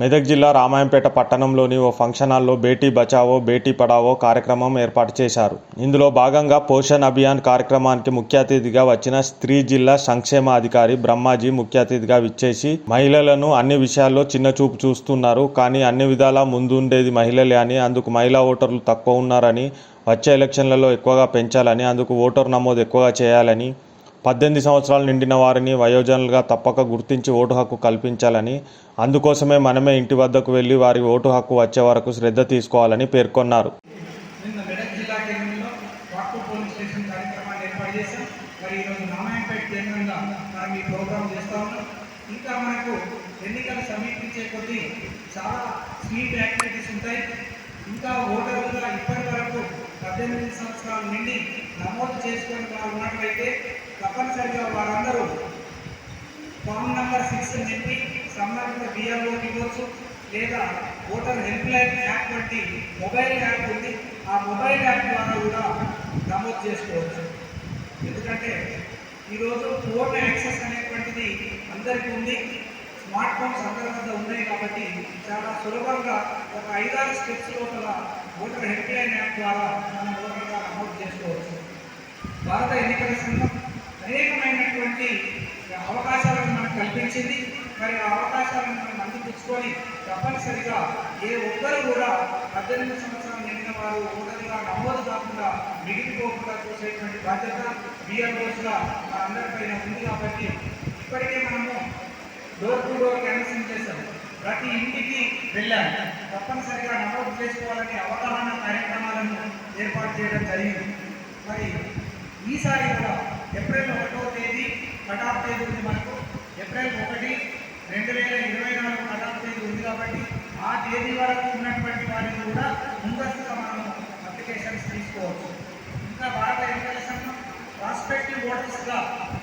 మెదక్ జిల్లా రామాయంపేట పట్టణంలోని ఓ ఫంక్షన్ హాల్లో బేటీ బచావో బేటీ పడావో కార్యక్రమం ఏర్పాటు చేశారు. ఇందులో భాగంగా పోషణ్ అభియాన్ కార్యక్రమానికి ముఖ్య అతిథిగా వచ్చిన స్త్రీ జిల్లా సంక్షేమ అధికారి బ్రహ్మాజీ ముఖ్య అతిథిగా విచ్చేసి మహిళలను అన్ని విషయాల్లో చిన్న చూపు చూస్తున్నారు. కానీ అన్ని విధాలా ముందుండేది మహిళలే అని అందుకు మహిళా ఓటర్లు తక్కువ ఉన్నారని వచ్చే ఎలక్షన్లలో ఎక్కువగా పెంచాలని అందుకు ఓటర్ నమోదు ఎక్కువగా చేయాలని పద్దెనిమిది సంవత్సరాలు నిండిన వారిని వయోజనులుగా తప్పక గుర్తించి ఓటు హక్కు కల్పించాలని అందుకోసమే మనమే ఇంటి వద్దకు వెళ్ళి వారి ఓటు హక్కు వచ్చే వరకు శ్రద్ధ తీసుకోవాలని పేర్కొన్నారు. ఇంకా మనకు ఎన్నికలు సమీపించే కొద్దీ చాలా స్వీట్ యాక్టివిటీస్ ఉంటాయి. ఇంకా ఓటర్లుగా ఇప్పటి వరకు పద్దెనిమిది సంవత్సరాల నుండి నమోదు చేసుకుని వారు ఉన్నట్లయితే తప్పనిసరిగా వారందరూ ఫామ్ నంబర్ సిక్స్ నింపి సంబంధిత బిఆర్ఓ ఇవ్వచ్చు లేదా ఓటర్ హెల్ప్ లైన్ యాప్ వంటి మొబైల్ యాప్ ఉంది. ఆ మొబైల్ యాప్ ద్వారా కూడా నమోదు చేసుకోవచ్చు. ఎందుకంటే ఈరోజు ఫోన్ యాక్సెస్ అనేటువంటిది అందరికీ ఉంది. స్మార్ట్ ఫోన్స్ అందరి వద్ద ఉన్నాయి కాబట్టి చాలా సులభంగా ఒక ఐదారు స్టెప్స్ లోపల ఓటర్ హెల్ప్ లైన్ యాప్ ద్వారా మనం ఓటర్గా నమోదు చేసుకోవచ్చు. భారత ఎన్నికల సంఘం అనేకమైనటువంటి అవకాశాలను మనకు మరి ఆ అవకాశాలను మనం అందిపుచ్చుకొని తప్పనిసరిగా ఏ ఒక్కరు కూడా పద్దెనిమిది సంవత్సరాలు నిండిన వారు ఓటర్గా నమోదు కాకుండా మిగిలిపోకుండా చూసేటువంటి బాధ్యత బిఆర్ఓస్గా అందరిపైన ఉంది కాబట్టి ఇప్పటికే మనము డోర్ టు డోర్ క్యాన్సింగ్ చేశాం. ప్రతి ఇంటికి వెళ్ళాం. తప్పనిసరిగా నమోదు చేసుకోవాలనే అవగాహన కార్యక్రమాలను ఏర్పాటు చేయడం జరిగింది. మరి ఈసారి కూడా ఏప్రిల్ ఒకటో తేదీ కటాఫ్ తేదీ ఉంది మనకు. ఏప్రిల్ ఒకటి రెండు వేల ఇరవై నాలుగు కటాఫ్ తేదీ ఉంది కాబట్టి ఆ తేదీ వరకు ఉన్నటువంటి వారిని కూడా ముందస్తుగా మనం అప్లికేషన్స్ తీసుకోవచ్చు. ఇంకా భారత ఎన్నికల సంఘం ప్రాస్పెక్టివ్ ఓటర్స్గా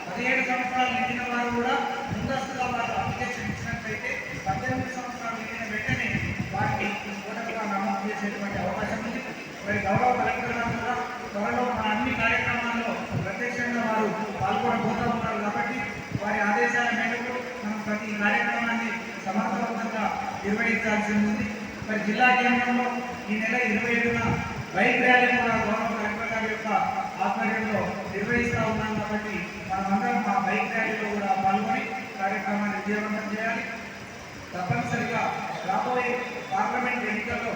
పదిహేడు సంవత్సరాలు నిండిన వారు కూడా ముందస్తుగా వారు అప్లికేషన్ ఇచ్చినట్లయితే పద్దెనిమిది సంవత్సరాలు నిండిన వెంటనే వారిని ఓటర్గా నమోదు చేసేటువంటి అవకాశం ఉంది. మరి గౌరవ కలెక్టర్ గారు కూడా త్వరలో మన అన్ని కార్యక్రమాల్లో ప్రత్యక్షంగా వారు పాల్గొనబోతారు ఉన్నారు కాబట్టి వారి ఆదేశాల మేరకు మనం కార్యక్రమాన్ని సమర్థవంతంగా నిర్వహించాల్సి ఉంది. మరి జిల్లా కేంద్రంలో ఈ నెల ఇరవై ఏడున బైక్ ర్యాలీ కూడా గౌరవ కలెక్టర్ గారి యొక్క ఆధ్వర్యంలో నిర్వహిస్తూ ఉన్నాం కాబట్టి మనమందరం ఆ బైక్ ర్యాలీలో కూడా పాల్గొని కార్యక్రమాన్ని విజయవంతం చేయాలి. తప్పనిసరిగా రాబోయే పార్లమెంట్ ఎన్నికల్లో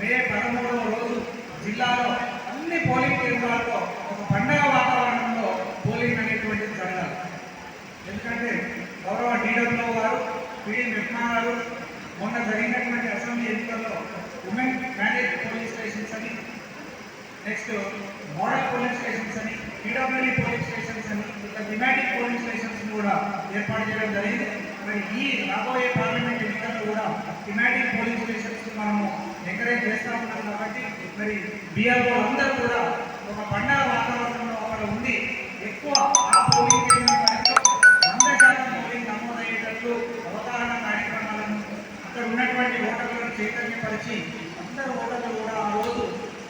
మే పదమూడవ రోజు జిల్లాలో అన్ని పోలింగ్ కేంద్రాల్లో ఒక పండగ వాతావరణంలో పోలింగ్ అనేటువంటిది జరగాలి ఎందుకంటే గౌరవ డీడబ్ల్యూ గారు పిడి మెప్మా గారు మొన్న జరిగినటువంటి అసెంబ్లీ ఎన్నికల్లో ఉమెన్ మ్యాండేట్ పోలీస్ స్టేషన్స్ అని నెక్స్ట్ మోడల్ పోలీస్ స్టేషన్స్ అని పీడబ్ల్యూడీ పోలీస్ స్టేషన్స్ అని ఇట్లా థిమాటిక్ పోలీస్ స్టేషన్స్ కూడా ఏర్పాటు చేయడం జరిగింది. మరి ఈ రాబోయే పార్లమెంట్ ఎన్నికల్లో కూడా థిమాటిక్ పోలీస్ స్టేషన్స్ మనము ఎంకరేజ్ చేస్తా ఉన్నాం కాబట్టి మరి బీఆర్ఓ అందరూ కూడా ఒక పండగ వాతావరణంలో అక్కడ ఉంది ఎక్కువ ఆ పోలింగ్ చైతన్యపరిచి అందరూ ఓటర్లు కూడా ఆ రోజు